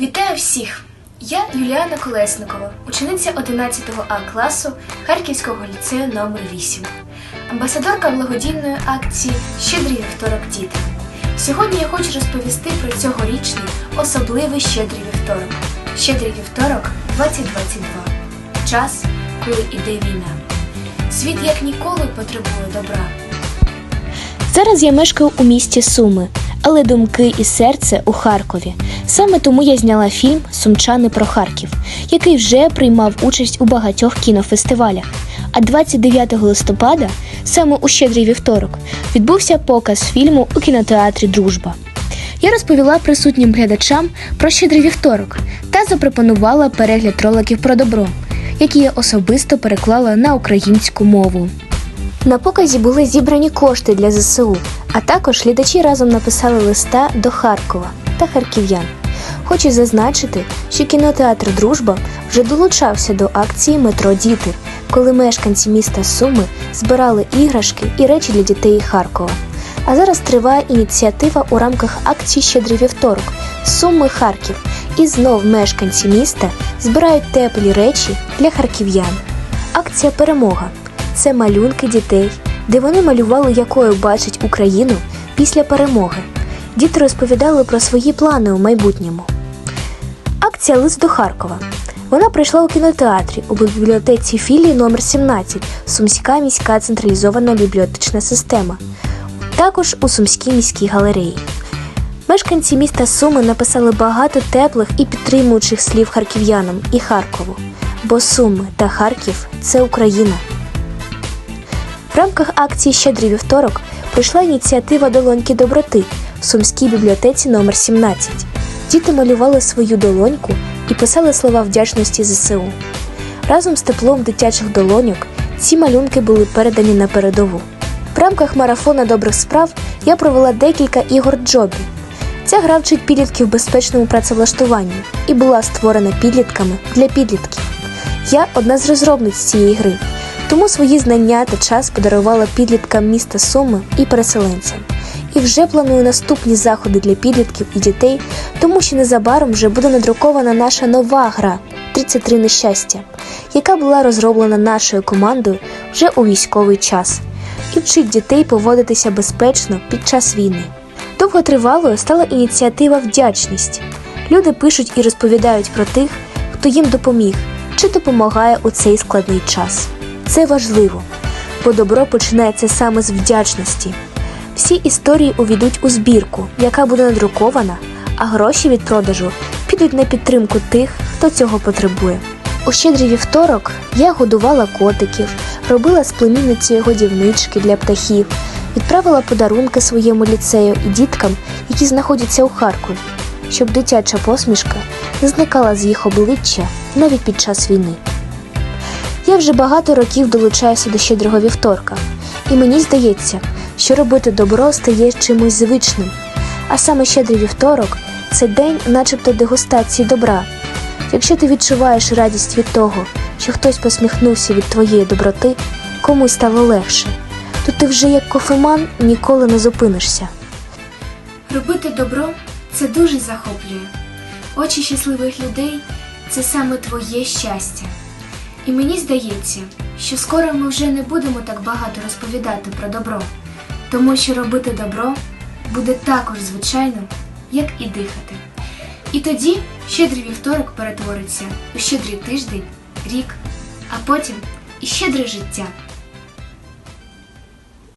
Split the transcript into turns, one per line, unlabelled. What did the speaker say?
Вітаю всіх! Я Юліана Колесникова, учениця 11 А класу Харківського ліцею номер 8 амбасадорка благодійної акції Щедрий вівторок діти. Сьогодні я хочу розповісти про цьогорічний особливий щедрий вівторок. Щедрий вівторок 2022. Час, коли іде війна. Світ як ніколи потребує добра.
Зараз я мешкаю у місті Суми, але думки і серце у Харкові. Саме тому я зняла фільм Сумчани про Харків, який вже приймав участь у багатьох кінофестивалях. А 29 листопада, саме у щедрий вівторок, відбувся показ фільму у кінотеатрі Дружба. Я розповіла присутнім глядачам про щедрий вівторок та запропонувала перегляд роликів про добро, які я особисто переклала на українську мову. На показі були зібрані кошти для ЗСУ, а також глядачі разом написали листа до Харкова та харків'ян. Хочу зазначити, що кінотеатр Дружба вже долучався до акції Метро Діти, коли мешканці міста Суми збирали іграшки і речі для дітей Харкова. А зараз триває ініціатива у рамках акції Щедрий вівторок Суми Харків. І знов мешканці міста збирають теплі речі для харків'ян. Акція Перемога це малюнки дітей, де вони малювали, якою бачать Україну після перемоги. Діти розповідали про свої плани у майбутньому. Акція Лист до Харкова. Вона прийшла у кінотеатрі у бібліотеці філії номер 17 Сумська міська централізована бібліотечна система, також у Сумській міській галереї. Мешканці міста Суми написали багато теплих і підтримуючих слів харків'янам і Харкову, бо Суми та Харків це Україна. В рамках акції Щедрий вівторок прийшла ініціатива Долоньки доброти в Сумській бібліотеці номер 17 Діти малювали свою долоньку і писали слова вдячності ЗСУ. Разом з теплом дитячих долоньок ці малюнки були передані на передову. В рамках марафона добрих справ я провела декілька ігор Джобі. Ця гра вчить підлітків безпечному працевлаштуванню і була створена підлітками для підлітків. Я одна з розробниць цієї гри, тому свої знання та час подарувала підліткам міста Суми і переселенцям. І вже планую наступні заходи для підлітків і дітей, тому що незабаром вже буде надрукована наша нова гра 33 нещастя, яка була розроблена нашою командою вже у військовий час і вчить дітей поводитися безпечно під час війни. Довготривалою стала ініціатива Вдячність. Люди пишуть і розповідають про тих, хто їм допоміг чи допомагає у цей складний час. Це важливо, бо добро починається саме з вдячності. Всі історії увійдуть у збірку, яка буде надрукована, а гроші від продажу підуть на підтримку тих, хто цього потребує. У щедрий вівторок я годувала котиків, робила з племінницею годівнички для птахів, відправила подарунки своєму ліцею і діткам, які знаходяться у Харкові, щоб дитяча посмішка не зникала з їх обличчя навіть під час війни. Я вже багато років долучаюся до щедрого вівторка, і мені здається, що робити добро стає чимось звичним. А саме щедрий вівторок це день, начебто дегустації добра. Якщо ти відчуваєш радість від того, що хтось посміхнувся від твоєї доброти, комусь стало легше, то ти вже як кофеман ніколи не зупинишся.
Робити добро це дуже захоплює. Очі щасливих людей це саме твоє щастя. І мені здається, що скоро ми вже не будемо так багато розповідати про добро, тому що робити добро буде також звичайним, як і дихати. І тоді щедрий вівторок перетвориться у щедрий тиждень, рік, а потім і щедре життя.